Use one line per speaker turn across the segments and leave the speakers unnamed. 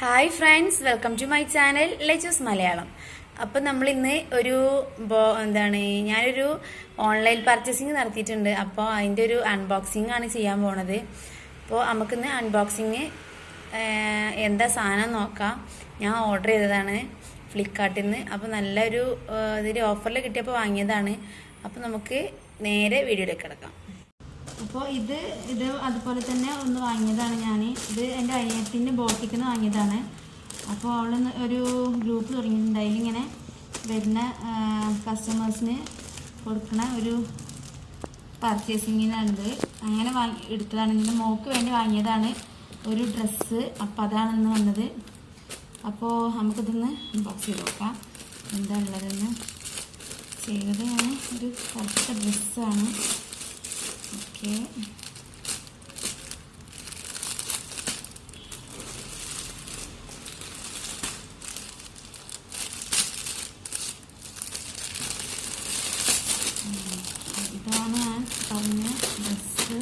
Hi friends welcome to my channel ലെജൂസ് Malayalam അപ്പം നമ്മൾ ഇന്ന് ഒരു എന്താണ് ഞാനൊരു ഓൺലൈൻ പർച്ചേസിങ് നടത്തിയിട്ടുണ്ട്. അപ്പോൾ അതിന്റെ ഒരു അൺബോക്സിംഗ് ആണ് ചെയ്യാൻ പോണത്. അപ്പോൾ നമുക്കിന്ന് അൺബോക്സിങ് എന്താ സാധനം നോക്കാം. ഞാൻ ഓർഡർ ചെയ്തതാണ് ഫ്ലിപ്കാർട്ടിൽ നിന്ന്. അപ്പോൾ നല്ലൊരു ഇതൊരു ഓഫറിൽ കിട്ടിയപ്പോൾ വാങ്ങിയതാണ്. അപ്പോൾ നമുക്ക് നേരെ വീഡിയോയിലേക്ക് കിടക്കാം. അപ്പോൾ ഇത് ഇത് അതുപോലെ തന്നെ ഒന്ന് വാങ്ങിയതാണ് ഞാൻ ഇത് എന്റെ അയ്യത്തിന്റെ ബോട്ടിക്ക് നിന്ന് വാങ്ങിയതാണ്. അപ്പോൾ അവൾ ഒരു ഗ്രൂപ്പ് തുടങ്ങിയിട്ടുണ്ട്. അതിലിങ്ങനെ വരുന്ന കസ്റ്റമേഴ്സിന് കൊടുക്കുന്ന ഒരു പർച്ചേസിങ്ങിനാണിത് അങ്ങനെ വാങ്ങി എടുത്തതാണ്. എന്റെ മോക്ക് വേണ്ടി വാങ്ങിയതാണ് ഒരു ഡ്രസ്സ്. അപ്പോൾ അതാണ് ഇന്ന് വന്നത്. അപ്പോൾ നമുക്കിതൊന്ന് ബോക്സ് ചെയ്ത് നോക്കാം. എന്താ ഉള്ളതെന്ന്. ചെയ്തത് ഞാൻ ഒരു കറുത്ത ഡ്രസ്സാണ് ഓക്കെ ഇതാണ് ഞാൻ പറഞ്ഞ ഡ്രസ്സ്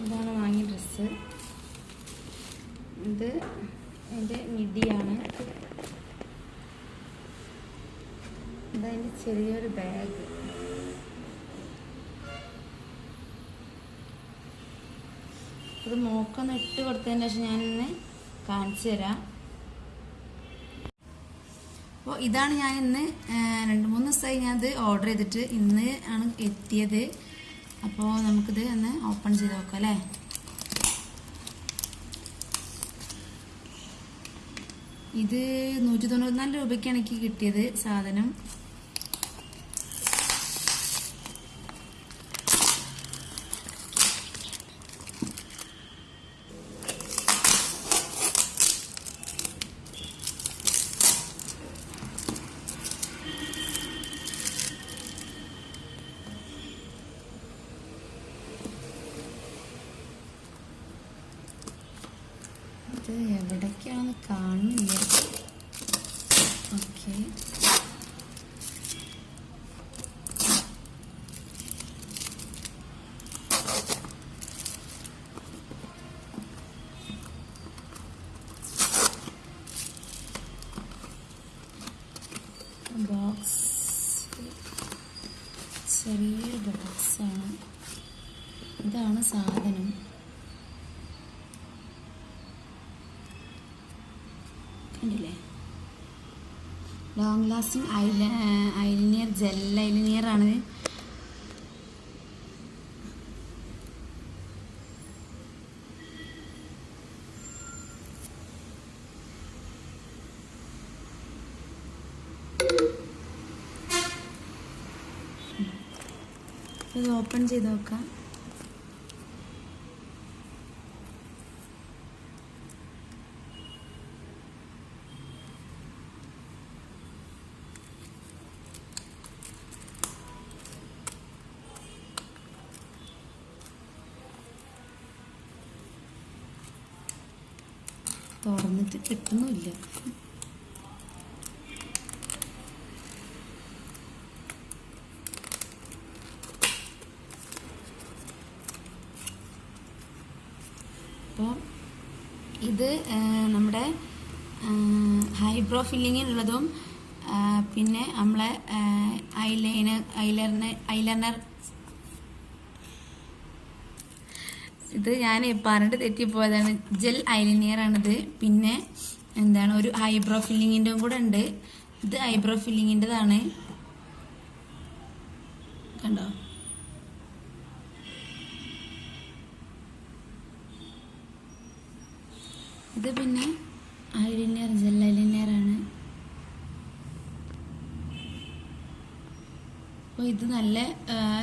ഇതാണ് വാങ്ങിയ ഡ്രസ്സ് ഇത് എന്റെ മിഡിയാണ് ഇതതിന്റെ ചെറിയൊരു ബാഗ്. ഇത് മോക്കൊന്ന് ഇട്ട് കൊടുത്തതിന് ശേഷം ഞാനിന്ന് കാണിച്ചു തരാം. അപ്പോൾ ഇതാണ് ഞാൻ ഇന്ന് രണ്ട് മൂന്ന് ദിവസമായി ഞാനത് ഓർഡർ ചെയ്തിട്ട് ഇന്ന് ആണ് എത്തിയത്. അപ്പോൾ നമുക്കിത് ഒന്ന് ഓപ്പൺ ചെയ്ത് നോക്കാം അല്ലേ? ഇത് നൂറ്റി തൊണ്ണൂറ്റിനാല് രൂപയ്ക്കാണ് എനിക്ക് കിട്ടിയത് സാധനം. ഇത് കാണുന്നില്ല. ഓക്കെ ബോക്സ് ചെറിയൊരു ബോക്സാണ് ഇതാണ് സാധനം. ലോങ് ലാസ്റ്റിംഗ് ഐല ഐലിനിയർ ജെൽ ഐലിനിയർ ആണ്. ഇത് ഓപ്പൺ ചെയ്ത് നോക്കാം. തുറന്നിട്ട് കിട്ടുന്നുമില്ല അപ്പോൾ ഇത് നമ്മുടെ ഹൈബ്രോ ഫില്ലിങ്ങിനുള്ളതും പിന്നെ നമ്മളെ ഐലൈനർ ഐലൈനർ ഐലൈനർ ഇത് ഞാൻ പറഞ്ഞിട്ട് തെറ്റിപ്പോയതാണ്. ജെൽ ഐലൈനിയർ ആണിത്. പിന്നെ എന്താണ് ഒരു ഐബ്രോ ഫില്ലിങ്ങിന്റെ കൂടെ ഉണ്ട്. ഇത് ഐബ്രോ ഫില്ലിങ്ങിന്റെതാണ് കണ്ടോ? ഇത് പിന്നെ ഐലൈനർ ജെൽ ഐലൈനർ ആണ്. അപ്പോൾ ഇത് നല്ല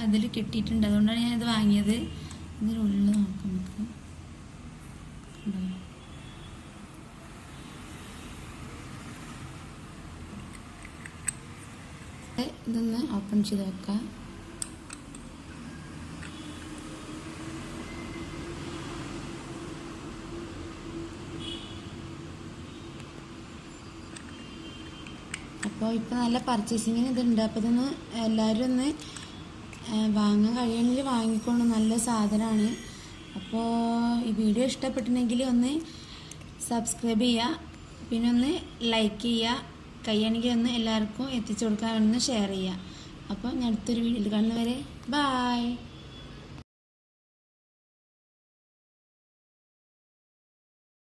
ഇതിൽ കിട്ടിയിട്ടുണ്ട്. അതുകൊണ്ടാണ് ഞാൻ ഇത് വാങ്ങിയത്. ഇതിന്റെ നോക്കാം നമുക്ക്. ഇതൊന്ന് ഓപ്പൺ ചെയ്ത് വെക്കാം. അപ്പോൾ ഇപ്പം നല്ല പർച്ചേസിങ്ങിന് ഇതുണ്ട്. അപ്പോൾ ഇതൊന്ന് എല്ലാവരും ഒന്ന് വാങ്ങാൻ കഴിയണമെങ്കിൽ വാങ്ങിക്കോളൂ നല്ല സാധനമാണ്. അപ്പോൾ ഈ വീഡിയോ ഇഷ്ടപ്പെട്ടിട്ടുണ്ടെങ്കിൽ ഒന്ന് സബ്സ്ക്രൈബ് ചെയ്യുക. പിന്നെ ഒന്ന് ലൈക്ക് ചെയ്യുക. കഴിയണമെങ്കിൽ ഒന്ന് എല്ലാവർക്കും എത്തിച്ചു കൊടുക്കാൻ ഒന്ന് ഷെയർ ചെയ്യുക. അപ്പോൾ ഞാൻ അടുത്തൊരു വീഡിയോയിൽ കാണുന്നവരെ ബായ്